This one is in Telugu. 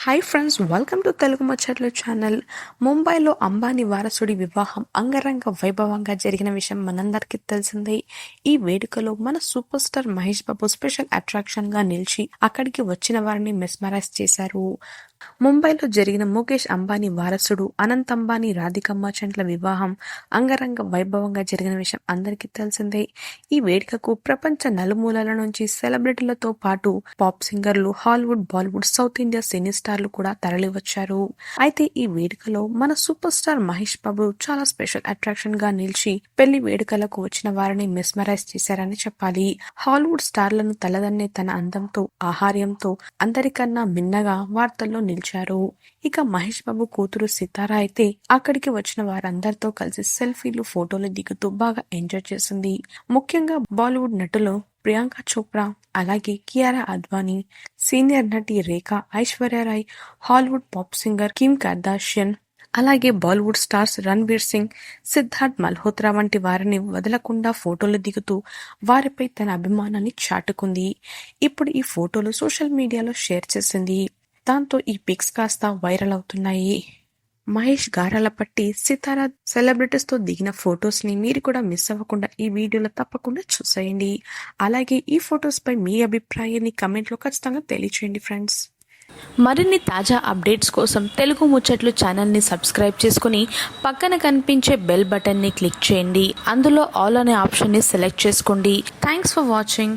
Hi friends welcome to Telugu ముచ్చట్ల channel ముంబైలో అంబానీ వారసుడి వివాహం అంగరంగ వైభవంగా జరిగిన విషయం మనందరికీ తెలిసిందే ఈ వేడుకలో మన super star Mahesh Babu special అట్రాక్షన్గా నిలిచి అక్కడికి వచ్చిన వారిని మెస్మరైజ్ చేశారు ముంబైలో జరిగిన ముఖేష్ అంబానీ వారసుడు అనంత్ అంబానీ రాధికమ్మ చెంట్ల వివాహం అంగరంగ వైభవంగా జరిగిన విషయం అందరికీ తెలిసిందే. ఈ వేడుకకు ప్రపంచ నలుమూలల నుంచి సెలబ్రిటీలతో పాటు పాప్ సింగర్లు హాలీవుడ్ బాలీవుడ్ సౌత్ ఇండియా సినీ స్టార్లు కూడా తరలివచ్చారు. అయితే ఈ వేడుకలో మన సూపర్ స్టార్ మహేష్ బాబు చాలా స్పెషల్ అట్రాక్షన్గా నిలిచి పెళ్ళి వేడుకలకు వచ్చిన వారిని మెస్మరైజ్ చేశారని చెప్పాలి. హాలీవుడ్ స్టార్లను తలదన్నే తన అందంతో ఆహార్యంతో అందరికన్నా మిన్నగా వార్తల్లో నిలిచారు. ఇక మహేష్ బాబు కూతురు సితారా అయితే అక్కడికి వచ్చిన వారందరితో కలిసి సెల్ఫీలు ఫోటోలు దిగుతూ బాగా ఎంజాయ్ చేసింది. ముఖ్యంగా బాలీవుడ్ నటులు ప్రియాంక చోప్రా అలాగే కియారా అద్వానీ సీనియర్ నటి Rekha Aishwarya Rai Hollywood pop singer Kim Kardashian అలాగే బాలీవుడ్ స్టార్స్ రణ్వీర్ సింగ్ సిద్ధార్థ్ మల్హోత్రా వంటి వారిని వదలకుండా ఫోటోలు దిగుతూ వారిపై తన అభిమానాన్ని చాటుకుంది. ఇప్పుడు ఈ ఫోటోలు సోషల్ మీడియాలో షేర్ చేసింది. దాంతో ఈ పిక్స్ కాస్త వైరల్ అవుతున్నాయి. మహేష్ గారాల పట్టి సితారా సెలబ్రిటీస్తో దిగిన ఫొటోస్ని మీరు కూడా మిస్ అవ్వకుండా ఈ వీడియోలో తప్పకుండా చూసేయండి. అలాగే ఈ ఫొటోస్పై మీ అభిప్రాయాన్ని కమెంట్లో ఖచ్చితంగా తెలియచేయండి ఫ్రెండ్స్ మరిన్ని తాజా అప్డేట్స్ కోసం తెలుగు ముచ్చట్లు ఛానల్ని సబ్స్క్రైబ్ చేసుకుని పక్కన కనిపించే బెల్ బటన్ని క్లిక్ చేయండి. అందులో ఆల్ అనే ఆప్షన్ని సెలెక్ట్ చేసుకోండి. Thanks for watching